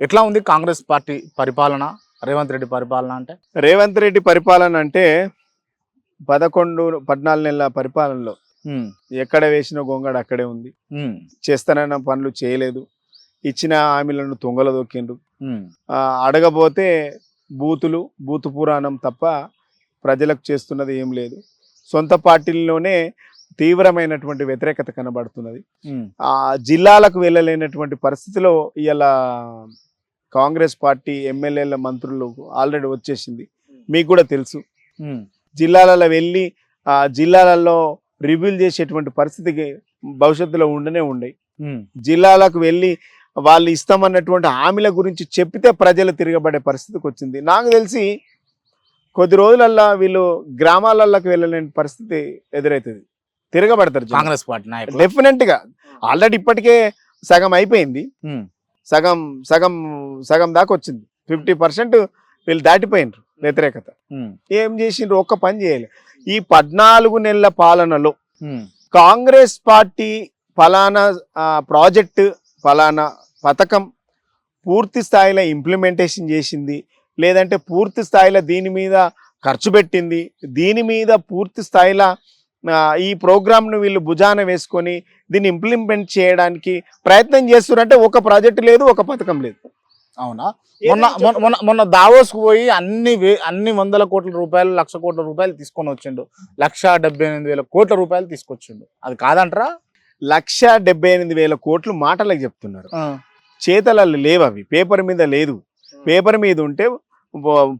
ఎట్లా ఉంది కాంగ్రెస్ పార్టీ పరిపాలన? రేవంత్ రెడ్డి పరిపాలన అంటే? రేవంత్ రెడ్డి పరిపాలన అంటే పదకొండు పద్నాలుగు నెలల పరిపాలనలో ఎక్కడ వేసిన గొంగడ అక్కడే ఉంది. చేస్తానన్న పనులు చేయలేదు. ఇచ్చిన హామీలను తొంగల దొక్కిండ్రు ఆ, అడగబోతే బూతులు బూతు పురాణం తప్ప ప్రజలకు చేస్తున్నది ఏం లేదు. సొంత పార్టీల్లోనే తీవ్రమైనటువంటి వ్యతిరేకత కనబడుతున్నది. ఆ జిల్లాలకు వెళ్ళలేనటువంటి పరిస్థితిలో ఇలా కాంగ్రెస్ పార్టీ ఎమ్మెల్యేల మంత్రులు ఆల్రెడీ వచ్చేసింది. మీకు కూడా తెలుసు. జిల్లాలలో వెళ్ళి ఆ జిల్లాలలో రివ్యూలు చేసేటువంటి పరిస్థితికి భవిష్యత్తులో ఉండనే ఉండే జిల్లాలకు వెళ్ళి వాళ్ళు ఇస్తామన్నటువంటి హామీల గురించి చెప్తే ప్రజలు తిరగబడే పరిస్థితికి వచ్చింది. నాకు తెలిసి కొద్ది రోజులల్లా వీళ్ళు గ్రామాలలోకి వెళ్ళలేని పరిస్థితి ఎదురవుతుంది తిరగబడతారు. కాంగ్రెస్ పార్టీ డెఫినెట్గా. ఆల్రెడీ ఇప్పటికే సగం అయిపోయింది. సగం సగం సగం దాకా వచ్చింది. ఫిఫ్టీ పర్సెంట్ వీళ్ళు దాటిపోయినరు వ్యతిరేకత. ఏం చేసిండ్రు? ఒక్క పని చేయలేదు ఈ పద్నాలుగు నెలల పాలనలో కాంగ్రెస్ పార్టీ ఫలానా ప్రాజెక్టు ఫలానా పథకం పూర్తి స్థాయిలో ఇంప్లిమెంటేషన్ చేసింది. లేదంటే పూర్తి స్థాయిలో దీని మీద ఖర్చు పెట్టింది. దీని మీద పూర్తి స్థాయిలో ఈ ప్రోగ్రామ్ను వీళ్ళు భుజాన వేసుకొని దీన్ని ఇంప్లిమెంట్ చేయడానికి ప్రయత్నం చేస్తున్నారంటే ఒక ప్రాజెక్ట్ లేదు ఒక పథకం లేదు. అవునా? మొన్న మొన్న- మొన్న మొన్న దావోస్ పోయి అన్ని వే- అన్ని వందల కోట్ల రూపాయలు లక్ష కోట్ల రూపాయలు తీసుకొని వచ్చిండు. లక్ష డెబ్బై ఎనిమిది వేల కోట్ల రూపాయలు తీసుకొచ్చిండు. అది కాదంటారా? లక్ష డెబ్బై ఎనిమిది వేల కోట్లు మాటలకు చెప్తున్నారు. చేతలలో లేవు అవి. పేపర్ మీద లేదు. పేపర్ మీద ఉంటే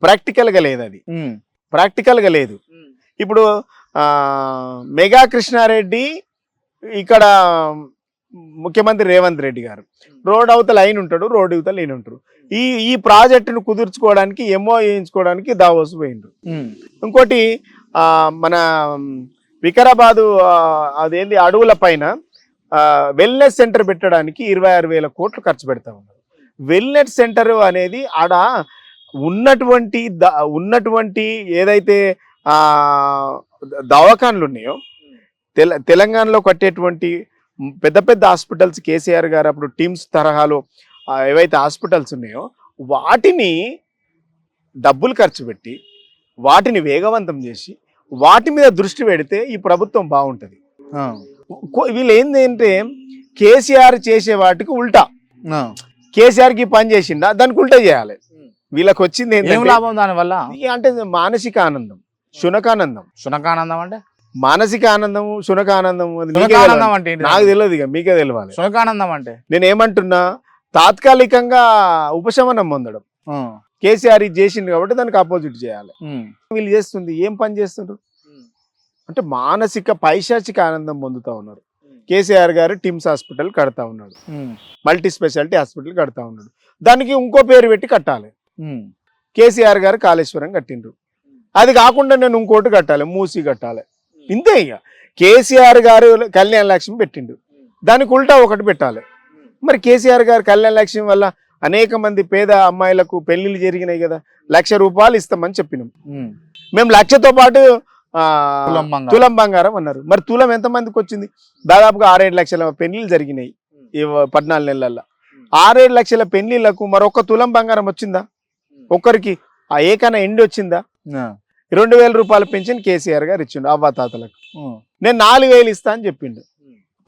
ప్రాక్టికల్గా లేదు అది. ప్రాక్టికల్గా లేదు. ఇప్పుడు మెగా కృష్ణారెడ్డి ఇక్కడ ముఖ్యమంత్రి రేవంత్ రెడ్డి గారు. రోడ్ అవతల అయిన ఉంటాడు రోడ్ అవతల ఈయన ఉంటారు. ఈ ఈ ప్రాజెక్టును కుదుర్చుకోవడానికి ఎంఓ వేయించుకోవడానికి దావోస్ పోయిండ్రు. ఇంకోటి ఆ, మన వికారాబాదు అదేంది అడవుల పైన వెల్నెస్ సెంటర్ పెట్టడానికి ఇరవై ఆరు వేల కోట్లు ఖర్చు పెడతా ఉన్నారు. వెల్నెస్ సెంటర్ అనేది ఆడ ఉన్నటువంటి ద- ఉన్నటువంటి ఏదైతే దవాఖాన్లు ఉన్నాయో? తెల తెలంగాణలో కట్టేటువంటి పెద్ద పెద్ద హాస్పిటల్స్ కేసీఆర్ గారు అప్పుడు టీమ్స్ తరహాలో ఏవైతే హాస్పిటల్స్ ఉన్నాయో వాటిని డబ్బులు ఖర్చు పెట్టి వాటిని వేగవంతం చేసి వాటి మీద దృష్టి పెడితే ఈ ప్రభుత్వం బాగుంటుంది. వీళ్ళు ఏంటంటే కేసీఆర్ చేసే వాటికి ఉల్టా. కేసీఆర్కి పని చేసిండా దానికి ఉల్టా చేయాలి. వీళ్ళకి వచ్చింది లాభం దాని వల్ల ఈ అంటే మానసిక ఆనందం. శునకానందం. శునకానందం అంటే? మానసిక ఆనందము శునకానందం. అంటే ఏంటి? నాకు తెలియదు ఇక మీకే తెలియాలి శునకానందం అంటే? నేను ఏమంటున్నా తాత్కాలికంగా ఉపశమనం పొందడం. కేసీఆర్ ఇది చేసిండు కాబట్టి దానికి ఆపోజిట్ చేయాలి. ఉమ్, వీళ్ళు చేస్తుంది ఏం పని చేస్తుండ్రు? అంటే మానసిక పైశాచిక ఆనందం పొందుతా ఉన్నారు. కేసీఆర్ గారు టిమ్స్ హాస్పిటల్ కడతా ఉన్నాడు. ఉమ్, మల్టీ స్పెషాలిటీ హాస్పిటల్ కడతా ఉన్నాడు. దానికి ఇంకో పేరు పెట్టి కట్టాలి. ఉమ్, కేసీఆర్ గారు కాళేశ్వరం కట్టిండ్రు. అది కాకుండా నేను ఇంకోటి కట్టాలి మూసి కట్టాలి. ఇంతే ఇక కేసీఆర్ గారు కళ్యాణ లక్ష్మి పెట్టిండు. దానికి ఉల్టా ఒకటి పెట్టాలి. మరి కేసీఆర్ గారు కళ్యాణ లక్ష్మి వల్ల అనేక మంది పేద అమ్మాయిలకు పెళ్ళిళ్ళు జరిగినాయి కదా లక్ష రూపాయలు ఇస్తామని చెప్పినాం. మేము లక్షతో పాటు తులం బంగారం. అన్నారు. మరి తులం ఎంత మందికి వచ్చింది? దాదాపుగా ఆరేడు లక్షల పెళ్ళిళ్ళు జరిగినాయి ఈ పద్నాలుగు నెలల్లో. ఆరేడు లక్షల పెళ్ళిళ్ళకు మరొక తులం బంగారం వచ్చిందా? ఒక్కరికి ఆ ఏకైనా ఎండి వచ్చిందా? రెండు వేల రూపాయల పెన్షన్ కేసీఆర్ గారు ఇచ్చిండు అవ్వాతాతలకు. నేను నాలుగు వేలు ఇస్తా అని చెప్పిండు.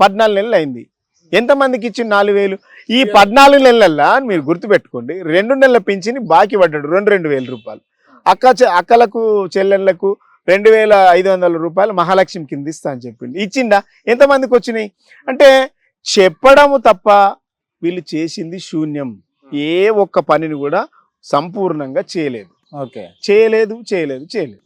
పద్నాలుగు నెలలు అయింది. ఎంతమందికి ఇచ్చిండు నాలుగు వేలు? ఈ పద్నాలుగు నెలల్లో మీరు గుర్తుపెట్టుకోండి. రెండు నెలల పింఛని బాకీ పడ్డాడు రెండు రెండు వేల రూపాయలు. అక్క చె- అక్కలకు చెల్లెళ్ళకు రెండు వేల ఐదు వందల రూపాయలు మహాలక్ష్మి కింద ఇస్తా అని చెప్పిండు. ఇచ్చిండా? ఎంతమందికి వచ్చినాయి? అంటే చెప్పడము తప్ప వీళ్ళు చేసింది శూన్యం. ఏ ఒక్క పనిని కూడా సంపూర్ణంగా చేయలేదు. ఓకే. చేయలేదు చేయలేదు చేయలేదు.